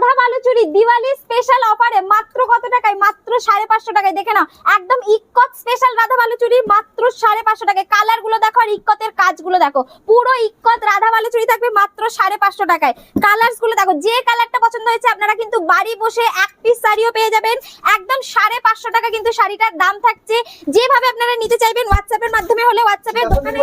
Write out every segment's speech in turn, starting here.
Radha Baluchari Diwali special অফারে মাত্র কত টাকায়? মাত্র সাড়ে পাঁচশো টাকায়। দেখে নাও, একদম ইক্কত স্পেশাল রাধা বালুচুরি মাত্র সাড়ে পাঁচশো টাকায়। কালারগুলো দেখো আর ইক্কতের কাজগুলো দেখো। পুরো ইক্কত রাধা বালুচুরি থাকবে মাত্র সাড়ে পাঁচশো টাকায়। কালার্সগুলো দেখো, যে কালারটা পছন্দ হয়েছে, আপনারা কিন্তু বাড়ি বসে এক পিস শাড়িও পেয়ে যাবেন। একদম সাড়ে পাঁচশো টাকা কিন্তু শাড়িটার দাম থাকছে। যেভাবে আপনারা নিতে চাইবেন হোয়াটসঅ্যাপের মাধ্যমে হলে হোয়াটসঅ্যাপে দোকানে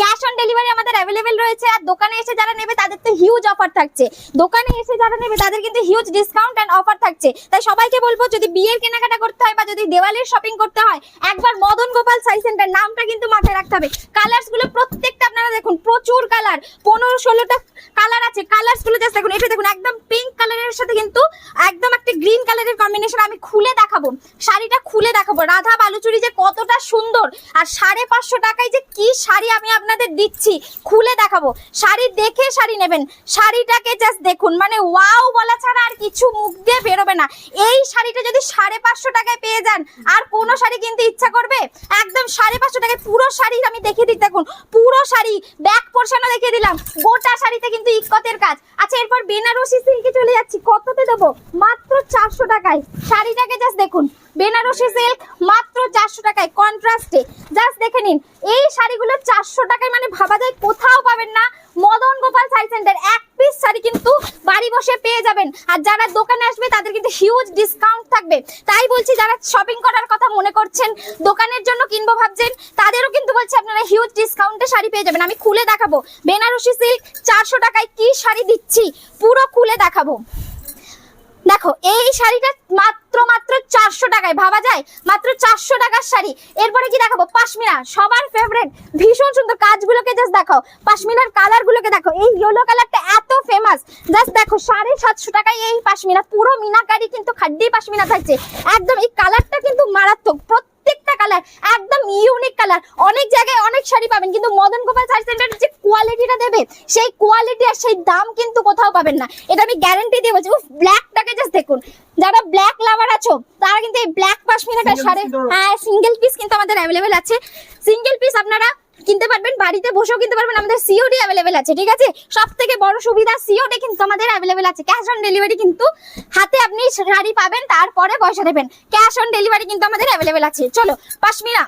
ক্যাশ অন ডেলিভারি আমাদের অ্যাভেলেবেল রয়েছে। আর দোকানে এসে যারা নেবে, তাদের তো হিউজ অফার থাকছে। দোকানে এসে যারা নেবে তাদের কিন্তু হিউজ ডিসকাউন্ট এন্ড অফার থাকছে। তাই সবাইকে বলব, যদি বিয়ের কেনাকাটা করতে হয় বা যদি দেওয়ালির শপিং করতে হয়, একবার মদন গোপাল সাই সেন্টার নামটা কিন্তু মাথায় রাখতে হবে। কালার্সগুলো প্রত্যেকটা আপনারা দেখুন, প্রচুর কালার পনেরো, ষোলোটা কালার আছে। কালার্সগুলো দেখুন এটা দেখুন একদম পিঙ্ক কালারের সাথে কিন্তু একদম একটা গ্রিন কালারের কম্বিনেশন আমি খুলে দেখাবো। শাড়িটা খুলে দেখাবো। রাধা বালুচুরি যে কতটা সুন্দর। আর সাড়ে পাঁচশো টাকায় যে কি শাড়ি আমি আপনাদের দিচ্ছি, খুলে দেখাবো। শাড়ি দেখে শাড়ি নেবেন। শাড়িটাকে জাস্ট দেখুন। মানে ওয়াও বলা ছাড়া আর কিছু মুখ দিয়ে বেরোবে না। এই শাড়িটা যদি সাড়ে পাঁচশো টাকায় পেয়ে যান, আর কোনো শাড়ি কিনতে ইচ্ছা করবে? একদম সাড়ে পাঁচশো টাকায় পুরো শাড়ি আমি দেখিয়ে দিই, দেখুন। পুরো শাড়ি ব্যাক পোর্শনও দেখিয়ে দিলাম। গোটা শাড়িতে কিন্তু ইকতের কাজ। আচ্ছা এরপর বেনারসি সিল্কে চলে যাচ্ছি। কততে দেবো? মাত্র চারশো টাকায়। শাড়িটাকে জাস্ট দেখুন, বেনারসি সিল্ক মাত্র চারশো টাকায় কন্ট্রাস্টে জাস্ট দেখে নিন, এই শাড়িগুলো চারশো টাকায় মানে ভাবা যায় কোথাও পাবেন না। মদন গোপাল শাড়ি সেন্টার এক পিস শাড়ি কিন্তু বাড়ি বসে পেয়ে যাবেন। আর যারা দোকানে আসবে, তাদের কিন্তু হিউজ ডিসকাউন্ট থাকবে। তাই বলছি, যারা শপিং করার কথা মনে করছেন, দোকানের জন্য কিনবো ভাবছেন, তাদেরও কিন্তু বলছি, আপনারা হিউজ ডিসকাউন্টে শাড়ি পেয়ে যাবেন। আমি খুলে দেখাবো। বেনারসি সিল্ক চারশো টাকায় কি শাড়ি দিচ্ছি, পুরো খুলে দেখাবো। দেখো, এই শাড়িটা মাত্র মাত্র চারশো টাকায়, ভাবা যায়? মাত্র চারশো টাকার শাড়ি। এরপরে কি দেখাবো? পাশমিনা, সবার ফেভারেট ভীষণ সুন্দর কাজগুলোকে জাস্ট দেখো, পাশমিনার কালার গুলোকে দেখো। এই ইয়েলো কালারটা এত ফেমাস জাস্ট দেখো, সাড়ে সাতশো টাকায় এই পাশমিনা। পুরো মিনাকারি কিন্তু খাড্ডি পাশমিনা থাকছে। একদম এই কালারটা কিন্তু মারাত্মক। প্রত্যেকটা কালার একদম ইউনিক কালার অনেক জায়গায় অনেক শাড়ি পাবেন কিন্তু মদন গোপাল শাড়ি সেন্টারের যে কোয়ালিটিটা দেবে সেই কোয়ালিটি আর সেই দাম কিন্তু কোথাও পাবেন না। এটা আমি গ্যারেন্টি দিয়ে বলছি উফ ব্ল্যাকটাকে জাস্ট দেখুন। যারা ব্ল্যাক লাভার আছো তারা কিন্তু এই ব্ল্যাক পাশমিনাটা শাড়ি হ্যাঁ সিঙ্গেল পিস কিন্তু আমাদের অ্যাভেলেবেল আছে। সিঙ্গেল পিস আপনারা কিনতে পারবেন, বাড়িতে বসেও কিনতে পারবেন, আমাদের সিওডি অ্যাভেলেবেল আছে, ঠিক আছে? সব থেকে বড় সুবিধা সিওডি কিন্তু আমাদের অ্যাভেলেবেল আছে। ক্যাশ অন ডেলিভারি কিন্তু হাতে আপনি শাড়ি পাবেন, তারপরে পয়সা দেবেন। ক্যাশ অন ডেলিভারি কিন্তু আমাদের অ্যাভেলেবেল আছে। চলো, পাশমিনা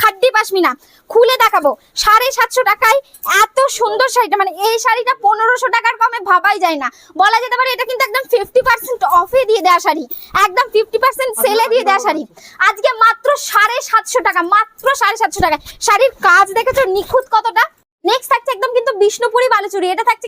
খাড্ডি পাশমিনা খুলে দেখাবো। সাড়ে সাতশো টাকায় এত সুন্দর শাড়িটা মানে এই শাড়িটা পনেরোশো টাকার কমে ভাবাই যায় না। বলা যেতে পারে এটা কিন্তু একদম ফিফটি পার্সেন্ট অফে দিয়ে দেওয়া শাড়ি। একদম ফিফটি পার্সেন্ট সেলে দিয়ে দেওয়া শাড়ি। আজকে মাত্র সাড়ে সাতশো টাকা, মাত্র সাড়ে সাতশো টাকা শাড়ির কাজ দেখেছ নিখুঁত কতটা? নেক্সট থাকছে একদম কিন্তু বিষ্ণুপুরি বালুচুরি। এটা থাকছে